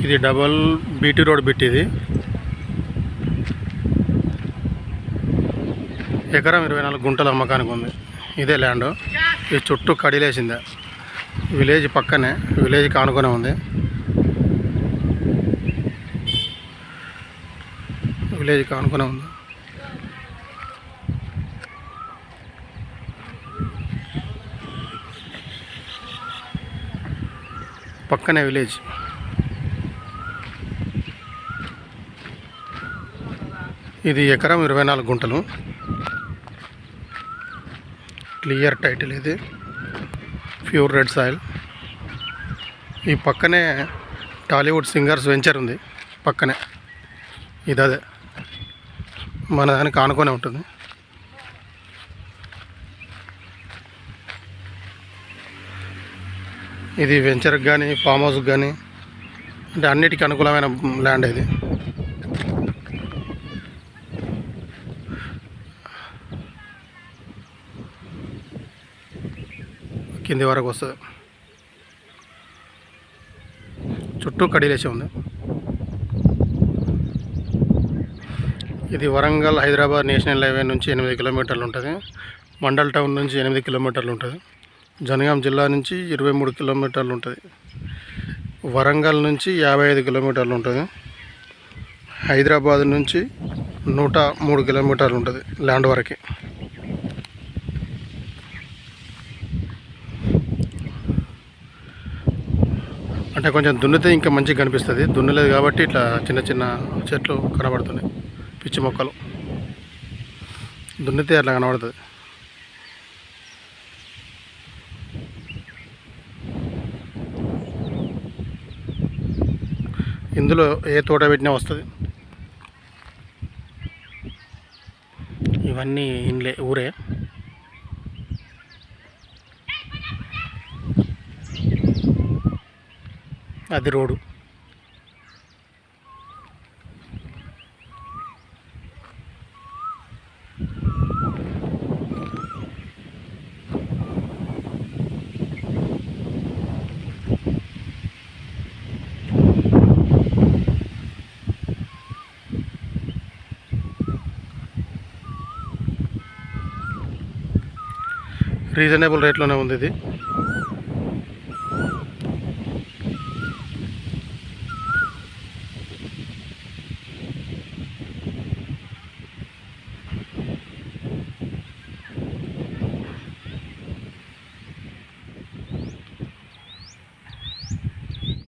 ఇది double BT road bit ఇది. ఎకరం ఇరవై నాలుగు గుంటల అమ్మకానికి ఉంది. ఇదే ల్యాండ్. ఈ చుట్టూ కడిలేసిందే. విలేజ్ పక్కనే విలేజ్ కానుకొనే ఉంది. విలేజ్ కానుకొనే ఉంది. పక్కనే విలేజ్. ఇది ఎకరం ఇరవై నాలుగు గుంటలు. క్లియర్ టైటిల్ ఇది. ప్యూర్ రెడ్ సాయిల్ ఈ పక్కనే టాలీవుడ్ సింగర్స్ వెంచర్ ఉంది. పక్కనే. ఇది అదే. మన దానికి ఆనుకొని ఉంటుంది. ఇది వెంచర్కి కానీ ఫామ్ హౌస్కి కానీ అంటే అన్నిటికీ అనుకూలమైన ల్యాండ్ ఇది. కింది వరకు వస్తుంది. చుట్టూ కడిలేసి ఉంది. ఇది వరంగల్ హైదరాబాద్ నేషనల్ హైవే నుంచి ఎనిమిది కిలోమీటర్లు ఉంటుంది. మండల్ టౌన్ నుంచి ఎనిమిది కిలోమీటర్లు ఉంటుంది. జనగాం జిల్లా నుంచి ఇరవై మూడు కిలోమీటర్లు ఉంటుంది. వరంగల్ నుంచి యాభై ఐదు కిలోమీటర్లు ఉంటుంది. హైదరాబాద్ నుంచి నూట మూడు కిలోమీటర్లు ఉంటుంది ల్యాండ్ వరకు. అంటే కొంచెం దున్నితే ఇంకా మంచిగా కనిపిస్తుంది. దున్నలేదు కాబట్టి ఇట్లా చిన్న చిన్న చెట్లు కనబడుతున్నాయి. పిచ్చి మొక్కలు. దున్నితే అట్లా కనబడుతుంది. ఇందులో ఏ తోట పెట్టినా వస్తుంది. ఇవన్నీ ఇండ్లే ఊరే. అది రోడ్డు. రీజనబుల్ రేట్లోనే ఉంది ఇది.